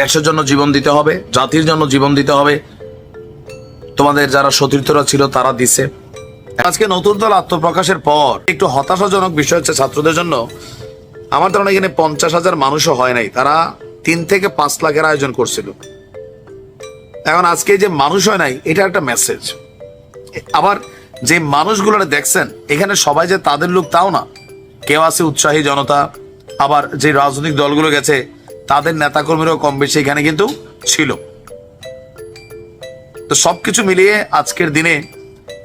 দেশের জন্য জীবন দিতে হবে, জাতির জন্য জীবন দিতে হবে। তোমাদের যারা সতীর্থরা ছিল, তারা দিছে। আজকে নতুন দল আত্মপ্রকাশের পর একটু হতাশাজনক বিষয় হচ্ছে ছাত্রদের জন্য, আমার ধারণা এখানে পঞ্চাশ হাজার মানুষও হয় নাই, তারা তিন থেকে পাঁচ লাখের আয়োজন করছিল। এখন আজকে যে মানুষ হয় নাই, এটা একটা মেসেজ আবার যে মানুষগুলো দেখছেন, এখানে সবাই যে তাদের লোক তাও না। কেউ আছে উৎসাহী জনতা, আবার যে রাজনৈতিক দলগুলো গেছে তাদের নেতাকর্মীরাও কম বেশি এখানে কিন্তু ছিল। তো সবকিছু মিলিয়ে আজকের দিনে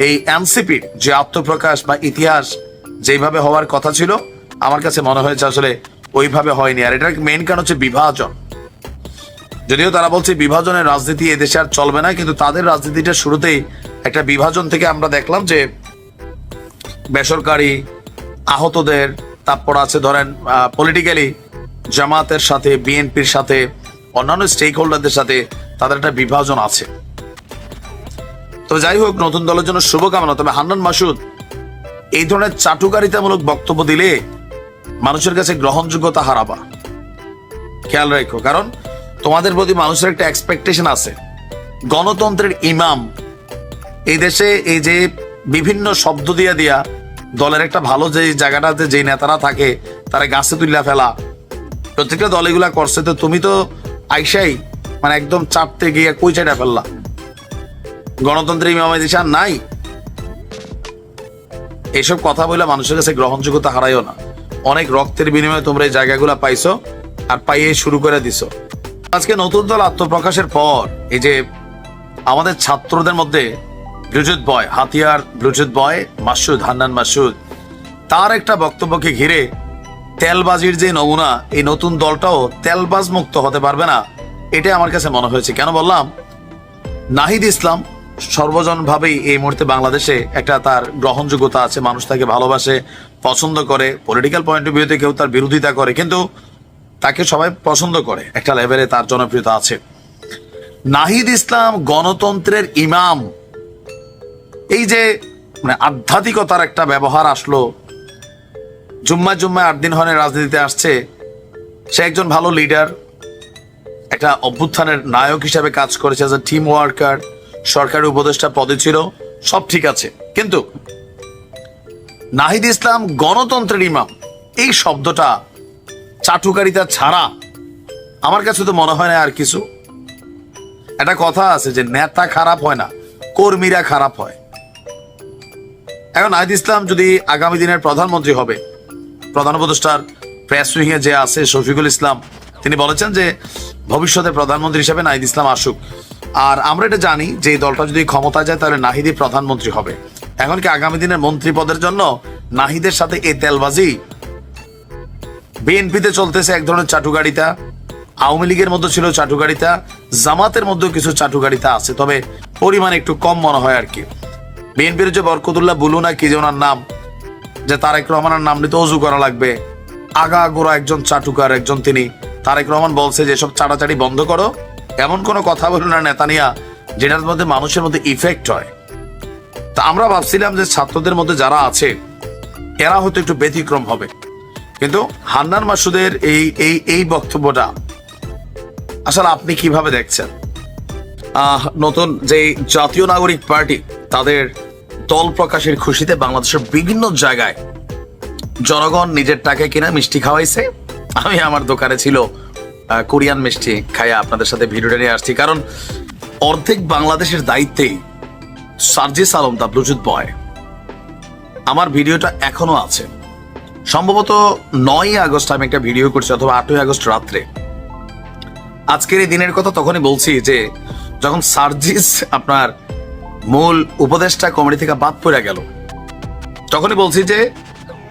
এই এনসিপির যে আত্মপ্রকাশ বা ইতিহাস যেভাবে হওয়ার কথা ছিল, আমার কাছে মনে হয়েছে আসলে ওইভাবে হয়নি। আর এটার মেইন কারণ হচ্ছে বিভাজন। যদিও তারা বলছে বিভাজনের রাজনীতি এদেশে আর চলবে না, কিন্তু তাদের রাজনীতিটা শুরুতেই একটা বিভাজন থেকে আমরা দেখলাম যে বেসরকারি আহতদের তারপর আছে। ধরেন পলিটিক্যালি জামাতের সাথে, বিএনপির সাথে, অন্যান্য স্টেক হোল্ডারদের সাথে তাদের একটা বিভাজন আছে। তো যাই হোক, নতুন দলের জন্য শুভকামনা। তবে হান্নান মাসুদ, এই ধরনের চাটুকারিতামূলক বক্তব্য দিলে মানুষের কাছে গ্রহণযোগ্যতা হারাবা। খেয়াল রাখো, কারণ তোমাদের প্রতি মানুষের একটা এক্সপেকটেশন আছে। গণতন্ত্রের ইমাম, এই দেশে এই যে বিভিন্ন শব্দ দিয়া দিয়া দলের একটা ভালো যে জায়গাটাতে যে নেতারা থাকে, তারা গাছে তুলিয়া ফেলা প্রত্যেকটা দল এগুলা করছে, তো তুমি তো আইসাই মানে একদম চাপতে গিয়ে কই চাইটা ফেললা। গণতন্ত্রের ইমাম এই নাই। এইসব কথা বলে মানুষের কাছে গ্রহণযোগ্যতা হারাইও না। অনেক রক্তের বিনিময়ে তোমরা এই জায়গাগুলো পাইছো আর পাইয়ে শুরু করে দিছো। আজকে নতুন দল আত্মপ্রকাশের পর এই যে আমাদের ছাত্রদের মধ্যে ব্লুটুথ বয়, হাতিয়ার ব্লুটুথ বয় মাসুদ, হান্নান মাসুদ, তার একটা বক্তব্যকে ঘিরে তেলবাজির যে নমুনা, এই নতুন দলটাও তেলবাজ মুক্ত হতে পারবে না। এটা আমার কাছে মনে হয়েছে। কেন বললাম? নাহিদ ইসলাম সর্বজন ভাবেই এই মুহূর্তে বাংলাদেশে একটা তার গ্রহণযোগ্যতা আছে। মানুষ তাকে ভালোবাসে, পছন্দ করে। পলিটিক্যাল পয়েন্ট অফ ভিউতে কেউ তার বিরোধিতা করে, কিন্তু তাকে সবাই পছন্দ করে। একটা লেভেলে তার জনপ্রিয়তা আছে। নাহিদ ইসলাম গণতন্ত্রের ইমাম। এই যে মানে আধ্যাত্মিকতার একটা ব্যবহার আসলো জুম্মা জুম্মা আট দিন হনে রাজনীতিতে আসছে, সে একজন ভালো লিডার একটা অভ্যুত্থানের নায়ক হিসাবে কাজ করেছে এজ এ টিম ওয়ার্কার সরকারি উপদেষ্টা পদে ছিল, সব ঠিক আছে। কিন্তু নাহিদ ইসলাম গণতন্ত্রের ইমাম, এই শব্দটা চাটুকারিতা ছাড়া আমার কাছে তো মনে হয় না আর কিছু। একটা কথা আছে যে নেতা খারাপ হয় না, কর্মীরা খারাপ হয়। এখন নাহিদ ইসলাম যদি আগামী দিনের প্রধানমন্ত্রী হবে প্রধান উপদেষ্টার প্রেস উইংয়ে যে আছে, শফিকুল ইসলাম, তিনি বলেছেন যে ভবিষ্যতে প্রধানমন্ত্রী হিসেবে নাহিদ ইসলাম আসুক। আর আমরা এটা জানি যে এই দলটা যদি ক্ষমতা যায়, তাহলে নাহিদই প্রধানমন্ত্রী হবে। এখন কি আগামী দিনের মন্ত্রী পদের জন্য নাহিদের সাথে এই তেলবাজি? বিএনপিতে চলতেছে এক ধরনের চাটুকারিতা, আওয়ামী লীগের মধ্যে ছিল চাটুকারিতা, জামাতের মধ্যেও কিছু চাটুকারিতা আছে, তবে পরিমাণ একটু কম মনে হয় আর কি। বিএনপির যে বরকতুল্লাহ বুলু না কি যে ওনার নাম যে তারেক রহমানের নাম নিতে অজু করা লাগবে। আগা গোড়া একজন চাটুকার, একজন তিনি। তারেক রহমান বলছে যে সব চাটাচাড়ি বন্ধ করো। এমন কোনো কথা বলল না নেতানিয়া, যেটার মধ্যে মানুষের মধ্যে ইফেক্ট হয়। তা আমরা ভাবছিলাম যে ছাত্রদের মধ্যে যারা আছে, এরা হয়তো একটু ব্যতিক্রম হবে। কিন্তু হান্নান মাসুদের এই এই এই বক্তব্যটা, আসলে আপনি কীভাবে দেখছেন? নতুন যে জাতীয় নাগরিক পার্টি, তাদের দল প্রকাশের খুশিতে বাংলাদেশের বিভিন্ন জায়গায় জনগণ নিজের টাকায় কিনা মিষ্টি খাওয়াইছে। আমি আমার দোকানে ছিল কোরিয়ান মিষ্টি খাইয়া আপনাদের সাথে ভিডিওটা নিয়ে আসছি। কারণ অর্ধেক বাংলাদেশের দায়িত্বেই Sarjis Alam the bluetooth boy. আমার ভিডিওটা এখনও আছে। সম্ভবত নয় আগস্ট আমি একটা ভিডিও করছি, অথবা আটই আগস্ট রাত্রে। আজকের এই দিনের কথা তখনই বলছি যে, যখন সার্জিস আপনার মূল উপদেষ্টা কমিটি থেকে বাদ পড়ে গেল। তখনই বলছি যে,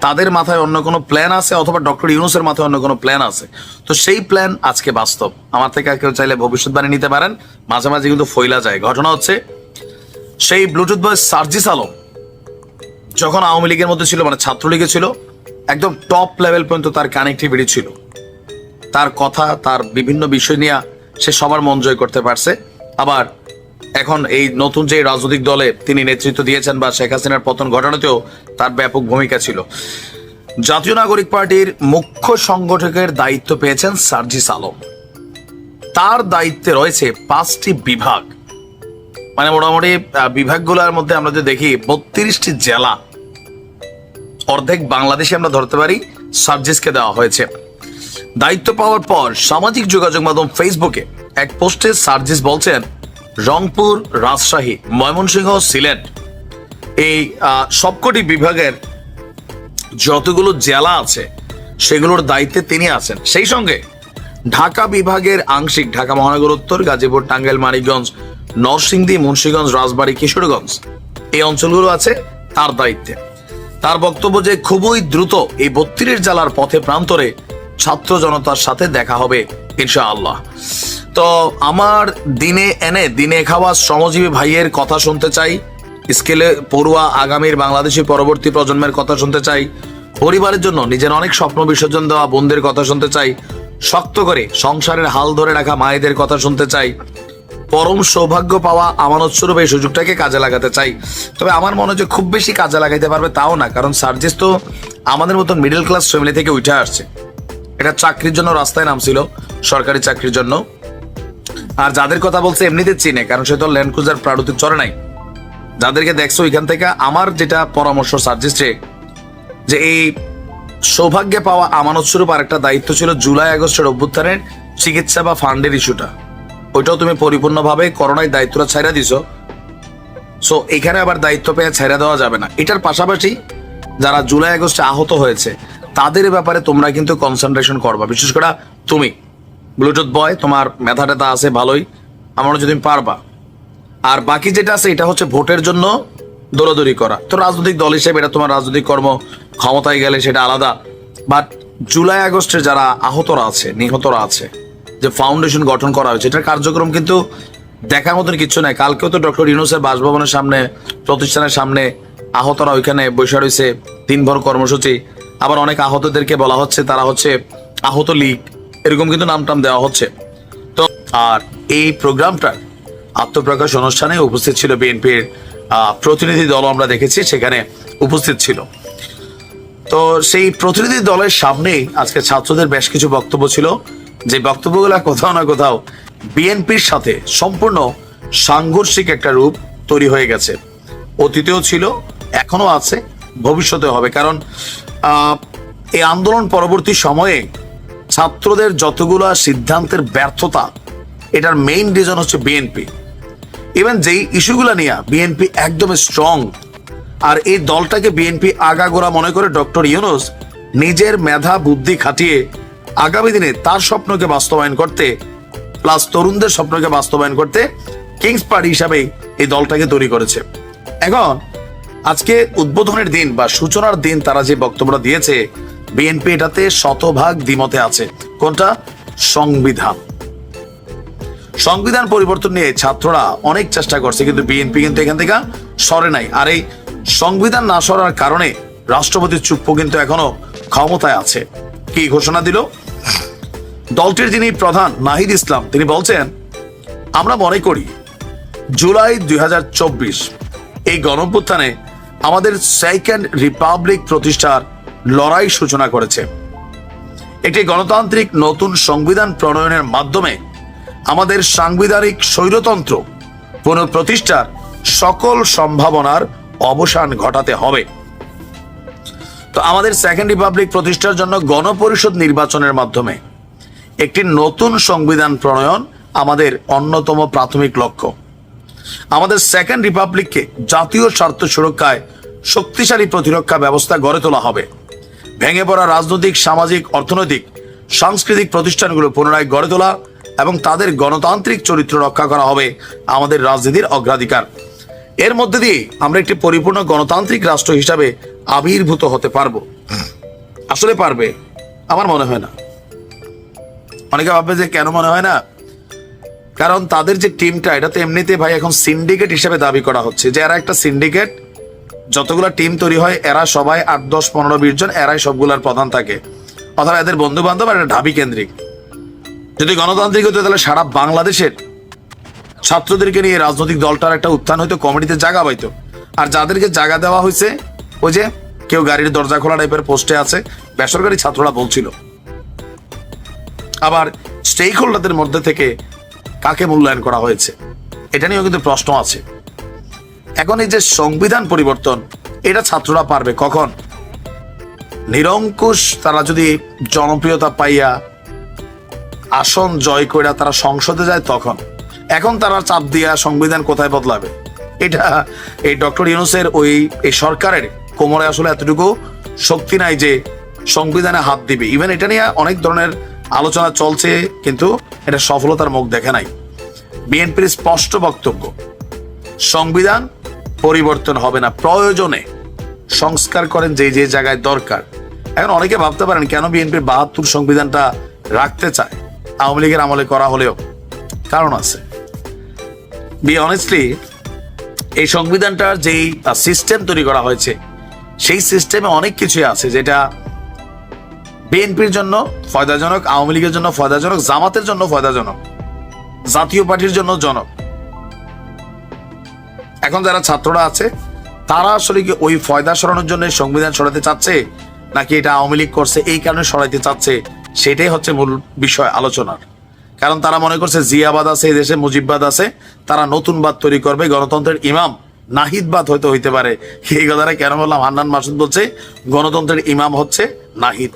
তাদের মাথায় অন্য কোনো প্ল্যান আছে অথবা ডক্টর ইউনুসের মাথায় অন্য কোনো প্ল্যান আছে? তো সেই প্ল্যান আজকে বাস্তব। আমার থেকে কেউ চাইলে ভবিষ্যৎবাণী নিতে পারেন। মাঝে মাঝে কিন্তু ফইলা যায়। ঘটনা হচ্ছে, সেই ব্লুটুথ বয় সার্জিস আলম, যখন আওয়ামী লীগের মধ্যে ছিল মানে ছাত্রলীগে ছিল, একদম টপ লেভেল পর্যন্ত তার কানেক্টিভিটি ছিল। তার কথা, তার বিভিন্ন বিষয় নিয়ে সে সবার মন জয় করতে পারছে। আবার এখন এই নতুন যে রাজনৈতিক দলে তিনি নেতৃত্ব দিয়েছেন বা শেখ হাসিনার পতন ঘটানোতেও তার ব্যাপক ভূমিকা ছিল। জাতীয় নাগরিক পার্টির মুখ্য সংগঠকের দায়িত্ব পেয়েছেন সার্জিস আলম। তার দায়িত্বে রয়েছে পাঁচটি বিভাগ। মানে মোটামুটি বিভাগগুলোর মধ্যে আমরা যদি দেখি, বত্রিশটি জেলা। অর্ধেক বাংলাদেশে আমরা ধরতে পারি সার্জিসকে দেওয়া হয়েছে। দায়িত্ব পাওয়ার পর সামাজিক যোগাযোগ মাধ্যম ফেসবুকে এক পোস্টে সার্জিস বলছেন রংপুর রাজশাহী, ময়মনসিংহ, সিলেট। এই সবকটি বিভাগের যতগুলো জেলা আছে, সেগুলোর দায়িত্বে তিনি আছেন। সেই সঙ্গে ঢাকা বিভাগের আংশিক ঢাকা মহানগর, উত্তর গাজীপুর, টাঙ্গাইল, মানিকগঞ্জ, নরসিংদী, মুন্সিগঞ্জ, রাজবাড়ী, কিশোরগঞ্জ এই অঞ্চলগুলো আছে তার দায়িত্বে। তার বক্তব্য যে খুবই দ্রুত এই বত্রিশ জেলার পথে প্রান্তরে ছাত্র জনতার সাথে দেখা হবে ইনশাআল্লাহ। তো আমার দিনে এনে, দিনে খাওয়া শ্রমজীবী ভাইয়ের কথা শুনতে চাই, স্কেলে পড়ুয়া আগামীর বাংলাদেশি পরবর্তী প্রজন্মের কথা শুনতে চাই, পরিবারের জন্য নিজের অনেক স্বপ্ন বিসর্জন দেওয়া বোনদের কথা শুনতে চাই, শক্ত করে সংসারের হাল ধরে রাখা মায়েদের কথা শুনতে চাই, পরম সৌভাগ্য পাওয়া আমানত স্বরূপ এই সুযোগটাকে কাজে লাগাতে চাই। তবে আমার মনে হয় খুব বেশি কাজে লাগাইতে পারবে তাও না, কারণ সার্জিস তো আমাদের মতন মিডল ক্লাস ফ্যামিলি থেকে উঠে আসছে। এটা চাকরির জন্য রাস্তায় নামছিল সরকারি চাকরির জন্য। আর যাদের কথা বলছে এমনিতে চিনে, কারণ সে তো ল্যান্ড ক্রুজার প্রাড়ুতে চড়ে নাই। যাদেরকে দেখছ এখান থেকে, আমার যেটা পরামর্শ সার্জিস্টে যে এই সৌভাগ্যে পাওয়া আমানত স্বরূপ আর একটা দায়িত্ব ছিল জুলাই আগস্টের অভ্যুত্থানের চিকিৎসা বা ফান্ডের ইস্যুটা। ওইটাও তুমি পরিপূর্ণভাবে করোনায় দায়িত্বটা ছাইরা দিছো। সো এখানে আবার দায়িত্ব পেয়ে ছেড়ে দেওয়া যাবে না। এটার পাশাপাশি যারা জুলাই আগস্টে আহত হয়েছে, তাদের ব্যাপারে তোমরা কিন্তু কনসেন্ট্রেশন করবা। বিশেষ করে তুমি। ব্লুটুথ বয়, তোমার মেধা টেধা আছে, ভালোই। আমার যদি পারবা। আর বাকি যেটা আছে, এটা হচ্ছে ভোটের জন্য দৌড়াদৌড়ি করা। তো রাজনৈতিক দল হিসেবে এটা তোমার রাজনৈতিক কর্ম, ক্ষমতায় গেলে সেটা আলাদা। বাট জুলাই আগস্টে যারা আহতরা আছে, নিহতরা আছে, যে ফাউন্ডেশন গঠন করা হয়েছে, এটার কার্যক্রম কিন্তু দেখার মতন কিছু নাই। কালকেও তো ডক্টর ইউনুসের বাসভবনের সামনে, প্রতিষ্ঠানের সামনে আহতরা ওইখানে বসে রয়েছে, দিনভর কর্মসূচি। আবার অনেক আহতদেরকে বলা হচ্ছে, তারা হচ্ছে আহত লীগ। এরকম কিন্তু নাম টাম দেওয়া হচ্ছে। তো আর এই প্রোগ্রামটার আত্মপ্রকাশ অনুষ্ঠানে উপস্থিত ছিল বিএনপির প্রতিনিধি দল আমরা দেখেছি, সেখানে উপস্থিত ছিল। তো সেই প্রতিনিধি দলের সামনেই আজকে ছাত্রদের বেশ কিছু বক্তব্য ছিল। যে বক্তব্যগুলো কোথাও না কোথাও বিএনপির সাথে সম্পূর্ণ সাংঘর্ষিক একটা রূপ তৈরি হয়ে গেছে। অতীতেও ছিল এখনও আছে ভবিষ্যতে হবে। কারণ এই আন্দোলন পরবর্তী সময়ে ছাত্রদের যতগুলা সিদ্ধান্তের ব্যর্থতা, এটার মেইন রিজন হচ্ছে বিএনপি ইভেন যেই ইস্যুগুলো নিয়ে বিএনপি একদম স্ট্রং আর এই দলটাকে বিএনপি আগাগোড়া মনে করে ডক্টর ইউনুস নিজের মেধা, বুদ্ধি খাটিয়ে আগামী দিনে তার স্বপ্নকে বাস্তবায়ন করতে প্লাস তরুণদের স্বপ্নকে বাস্তবায়ন করতে কিংস পার্টি হিসাবে এই দলটাকে তৈরি করেছে। এখন, আজকে উদ্বোধনের দিন বা সূচনার দিন তারা যে বক্তব্যটা দিয়েছে বিএনপি এটাতে শতভাগ দ্বিমতে আছে। কোনটা? সংবিধান। সংবিধান পরিবর্তন নিয়ে ছাত্ররা অনেক চেষ্টা করছে, কিন্তু বিএনপি কিন্তু এখান থেকে সরে নাই। আর এই সংবিধান না সরার কারণে রাষ্ট্রপতির চুপ্পু কিন্তু এখনও ক্ষমতায় আছে। কি ঘোষণা দিল? দলটির যিনি প্রধান, নাহিদ ইসলাম, তিনি বলছেন, আমরা মনে করি জুলাই দুই হাজার চব্বিশ এই গণঅভ্যুত্থানে আমাদের সেকেন্ড রিপাবলিক প্রতিষ্ঠার লড়াই সূচনা করেছে। একটি গণতান্ত্রিক নতুন সংবিধান প্রণয়নের মাধ্যমে আমাদের সাংবিধানিক স্বৈরতন্ত্র পুনঃপ্রতিষ্ঠার সকল সম্ভাবনার অবসান ঘটাতে হবে। তো আমাদের সেকেন্ড রিপাবলিক প্রতিষ্ঠার জন্য গণপরিষদ নির্বাচনের মাধ্যমে একটি নতুন সংবিধান প্রণয়ন আমাদের অন্যতম প্রাথমিক লক্ষ্য। আমাদের সেকেন্ড রিপাবলিককে জাতীয় স্বার্থ সুরক্ষায় শক্তিশালী প্রতিরক্ষা ব্যবস্থা গড়ে তোলা হবে। ভেঙে পড়া রাজনৈতিক, সামাজিক, অর্থনৈতিক, সাংস্কৃতিক প্রতিষ্ঠানগুলো পুনরায় গড়ে তোলা এবং তাদের গণতান্ত্রিক চরিত্র রক্ষা করা হবে আমাদের রাজনীতির অগ্রাধিকার। এর মধ্যে দিয়ে আমরা একটি পরিপূর্ণ গণতান্ত্রিক রাষ্ট্র হিসাবে আবির্ভূত হতে পারব। আসলে পারবে, আমার মনে হয় না। অনেকে ভাববে যে কেন মনে হয় না? কারণ তাদের যে টিমটা এটা তো এমনিতে ভাই এখন সিন্ডিকেট হিসেবে দাবি করা হচ্ছে যে এরা একটা সিন্ডিকেট যতগুলো টিম তৈরি হয়, এরা সবাই আট, দশ, পনেরো, বিশ জন, এরাই সবগুলার প্রধান থাকে। অথবা এদের বন্ধু বান্ধব আর এটা ঢাবি কেন্দ্রিক। যদি গণতান্ত্রিক হতো তাহলে সারা বাংলাদেশের ছাত্রদেরকে নিয়ে রাজনৈতিক দলটার একটা উত্থান হয়তো কমিটিতে জায়গা পাইতো। আর যাদেরকে জায়গা দেওয়া হয়েছে ওই যে কেউ গাড়ির দরজা খোলা টাইপের পোস্টে আছে, বেসরকারি ছাত্ররা বলছিল। আবার স্টেক হোল্ডারদের মধ্যে থেকে কাকে মূল্যায়ন করা হয়েছে, এটা নিয়েও কিন্তু প্রশ্ন আছে। এখন এই যে সংবিধান পরিবর্তন, এটা ছাত্ররা পারবে কখন? নিরঙ্কুশ তারা যদি জনপ্রিয়তা পাইয়া আসন জয় করে তারা সংসদে যায় তখন? এখন তারা চাপ দিয়া সংবিধান কোথায় বদলাবে? এটা এই ডক্টর ইউনুসের ওই, এই সরকারের কোমরে আসলে এতটুকু শক্তি নাই যে সংবিধানে হাত দিবে। ইভেন এটা নিয়ে অনেক ধরনের আলোচনা চলছে, কিন্তু এটা সফলতার মুখ দেখে নাই। বিএনপির স্পষ্ট বক্তব্য, সংবিধান পরিবর্তন হবে না, প্রয়োজনে। সংস্কার করেন যে যে জায়গায় দরকার। এখন অনেকে ভাবতে পারেন, কেন বিএনপির বাহাত্তর সংবিধানটা রাখতে চায়? আওয়ামী লীগের আমলে করা হলেও কারণ আছে। বি অনেস্টলি এই সংবিধানটার যেই সিস্টেম তৈরি করা হয়েছে, সেই সিস্টেমে অনেক কিছুই আছে যেটা বিএনপির জন্য ফয়দাজনক, আওয়ামী লীগের জন্য ফয়দাজনক, জামাতের জন্য ফয়দাজনক, জাতীয় পার্টির জন্য জনক। এখন যারা ছাত্ররা আছে, তারা আসলে কি ওই ফয়দা সরানোর জন্য সংবিধান সরাতে চাচ্ছে, নাকি এটা আওয়ামী লীগ করছে, এই কারণে সরাইতে চাচ্ছে? সেটাই হচ্ছে মূল বিষয় আলোচনার। কারণ তারা মনে করছে জিয়াবাদ আছে, এই দেশে মুজিববাদ আছে, তারা নতুন বাদ তৈরি করবে, গণতন্ত্রের ইমাম নাহিদবাদ হয়তো হইতে পারে। এই কথাটা কেন বললাম? হান্নান মাসুদ বলছে, গণতন্ত্রের ইমাম হচ্ছে নাহিদ।